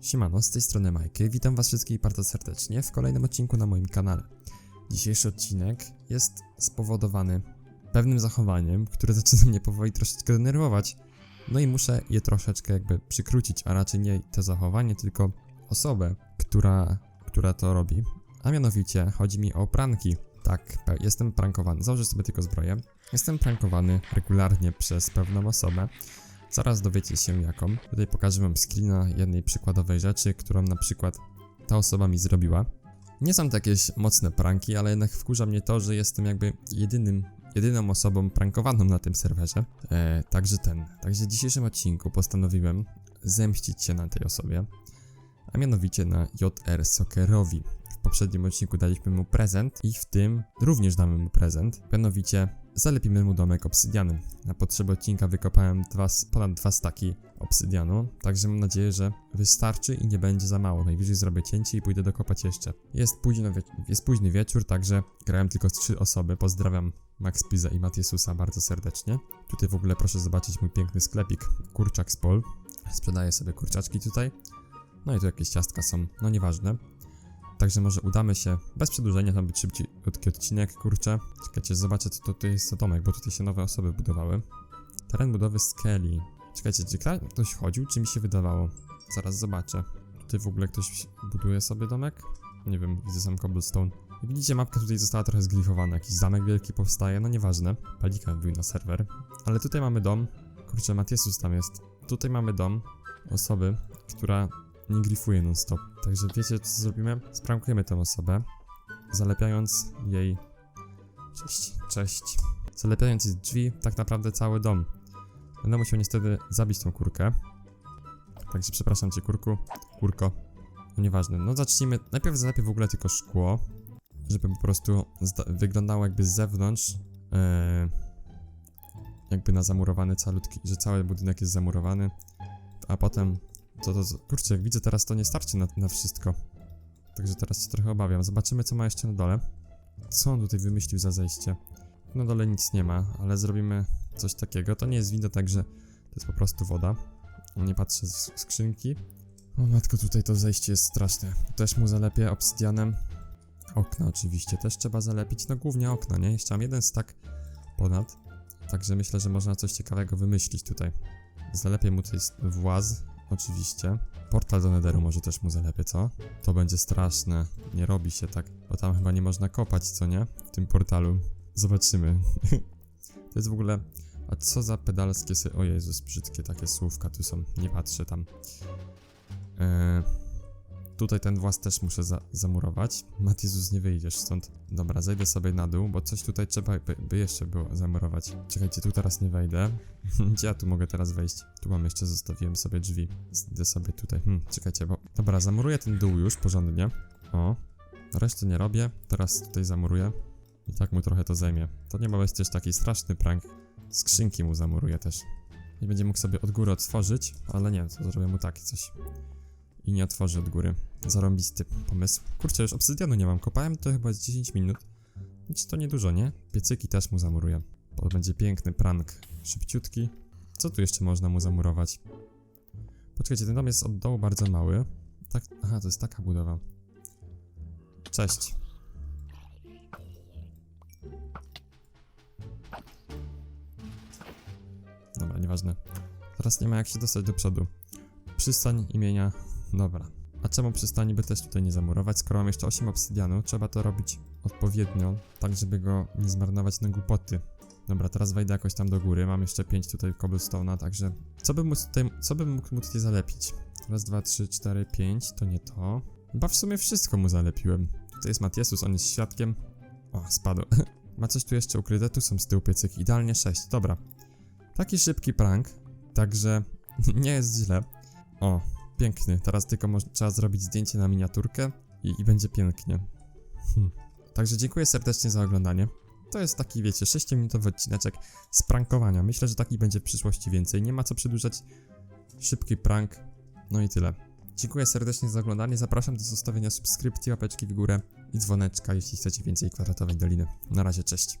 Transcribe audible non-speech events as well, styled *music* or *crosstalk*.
Siemano, z tej strony Majky. Witam was wszystkich bardzo serdecznie w kolejnym odcinku na moim kanale. Dzisiejszy odcinek jest spowodowany pewnym zachowaniem, które zaczyna mnie powoli troszeczkę denerwować. No i muszę je troszeczkę jakby przykrócić, a raczej nie to zachowanie, tylko osobę, która, która to robi. A mianowicie chodzi mi o pranki. Tak, jestem prankowany. Założę sobie tylko zbroję. Jestem prankowany regularnie przez pewną osobę. Zaraz dowiecie się jaką. Tutaj pokażę wam screena jednej przykładowej rzeczy, którą na przykład ta osoba mi zrobiła. Nie są to jakieś mocne pranki, ale jednak wkurza mnie to, że jestem jakby jedynym, jedyną osobą prankowaną na tym serwerze. E, także ten. Także w dzisiejszym odcinku postanowiłem zemścić się na tej osobie, a mianowicie na JR Soccerowi. W poprzednim odcinku daliśmy mu prezent i w tym również damy mu prezent. Mianowicie zalepimy mu domek obsydianem. Na potrzeby odcinka wykopałem dwa, ponad dwa staki obsydianu, także mam nadzieję, że wystarczy i nie będzie za mało. Najwyżej zrobię cięcie i pójdę dokopać jeszcze. Jest, późno jest późny wieczór, także grałem tylko trzy osoby. Pozdrawiam Max Piza i Matiesusa bardzo serdecznie. Tutaj w ogóle proszę zobaczyć mój piękny sklepik Kurczak z Pol. Sprzedaję sobie kurczaczki tutaj. No i tu jakieś ciastka są, no nieważne. Także może udamy się, bez przedłużenia, tam być szybciutki odcinek, kurczę. Czekajcie, zobaczę to tutaj jest za domek, bo tutaj się nowe osoby budowały. Teren budowy Skelly. Czekajcie, czy ktoś chodził, czy mi się wydawało? Zaraz zobaczę. Tutaj w ogóle ktoś buduje sobie domek? Nie wiem, widzę sam cobblestone. Jak widzicie, mapka tutaj została trochę zglifowana, jakiś zamek wielki powstaje, no nieważne. Palika wbił na serwer. Ale tutaj mamy dom. Kurczę, Matiesus tam jest. Tutaj mamy dom osoby, która nie grifuje non-stop. Także wiecie co zrobimy? Sprankujemy tę osobę, zalepiając jej... Cześć, cześć. Zalepiając jej drzwi, tak naprawdę cały dom. Będę musiał niestety zabić tą kurkę. Także przepraszam cię, kurku. Kurko. No nieważne. No zacznijmy. Najpierw zalepię w ogóle tylko szkło, żeby po prostu wyglądało jakby z zewnątrz. e, jakby na zamurowany calutki, że cały budynek jest zamurowany. A potem to, to, to, kurczę, jak widzę teraz to nie starczy na, na wszystko. Także teraz się trochę obawiam. Zobaczymy co ma jeszcze na dole. Co on tutaj wymyślił za zejście? Na dole nic nie ma, ale zrobimy coś takiego. To nie jest winda, także to jest po prostu woda. Nie patrzę z skrzynki. O matko, tutaj to zejście jest straszne. Też mu zalepię obsydianem. Okna oczywiście też trzeba zalepić. No głównie okna, nie? Jeszcze mam jeden stack ponad. Także myślę, że można coś ciekawego wymyślić tutaj. Zalepię mu tutaj właz, oczywiście. Portal do Netheru może też mu zalepię, co? To będzie straszne. Nie robi się tak, bo tam chyba nie można kopać, co nie? W tym portalu. Zobaczymy. *laughs* to jest w ogóle... A co za pedalskie sy... O Jezus, brzydkie takie słówka tu są. Nie patrzę tam. Eee, tutaj ten włas też muszę za zamurować. Matiezus, nie wyjdziesz stąd. Dobra, zejdę sobie na dół, bo coś tutaj trzeba by, by jeszcze było zamurować. Czekajcie, tu teraz nie wejdę. *laughs* Gdzie ja tu mogę teraz wejść? Tu mam jeszcze, zostawiłem sobie drzwi. Zejdę sobie tutaj. Hmm, czekajcie, bo... Dobra, zamuruję ten dół już porządnie. O. Reszty nie robię. Teraz tutaj zamuruję. I tak mu trochę to zajmie. To nie ma być też taki straszny prank. Skrzynki mu zamuruję też. Nie będzie mógł sobie od góry otworzyć, ale nie, to zrobię mu taki coś. I nie otworzy od góry. Zarąbisty pomysł. Kurczę, już obsydianu nie mam. Kopałem to chyba z 10 minut. Znaczy to niedużo, nie? Piecyki też mu zamuruję. Bo będzie piękny prank. Szybciutki. Co tu jeszcze można mu zamurować? Poczekajcie, ten dom jest od dołu bardzo mały. Tak, aha, to jest taka budowa. Cześć. Dobra, nieważne. Teraz nie ma jak się dostać do przodu. Przystań imienia. Dobra. A czemu przystani by też tutaj nie zamurować? Skoro mam jeszcze 8 obsydianu, trzeba to robić odpowiednio, tak żeby go nie zmarnować na głupoty. Dobra, teraz wejdę jakoś tam do góry. Mam jeszcze 5 tutaj cobblestone'a, także. Co bym mógł tutaj, co bym mógł mu tutaj zalepić? Raz, dwa, trzy, cztery, pięć. To nie to. Chyba w sumie wszystko mu zalepiłem. Tutaj jest Matiesus, on jest świadkiem. O, spadł. *laughs* Ma coś tu jeszcze ukryte? Tu są z tyłu piecyki. Idealnie 6. Dobra. Taki szybki prank, także *laughs* nie jest źle. O, piękny. Teraz tylko trzeba zrobić zdjęcie na miniaturkę i, i będzie pięknie. Hm. Także dziękuję serdecznie za oglądanie. To jest taki, wiecie, 6-minutowy odcineczek z prankowania. Myślę, że taki będzie w przyszłości więcej. Nie ma co przedłużać. Szybki prank. No i tyle. Dziękuję serdecznie za oglądanie. Zapraszam do zostawienia subskrypcji, łapeczki w górę i dzwoneczka, jeśli chcecie więcej kwadratowej doliny. Na razie, cześć.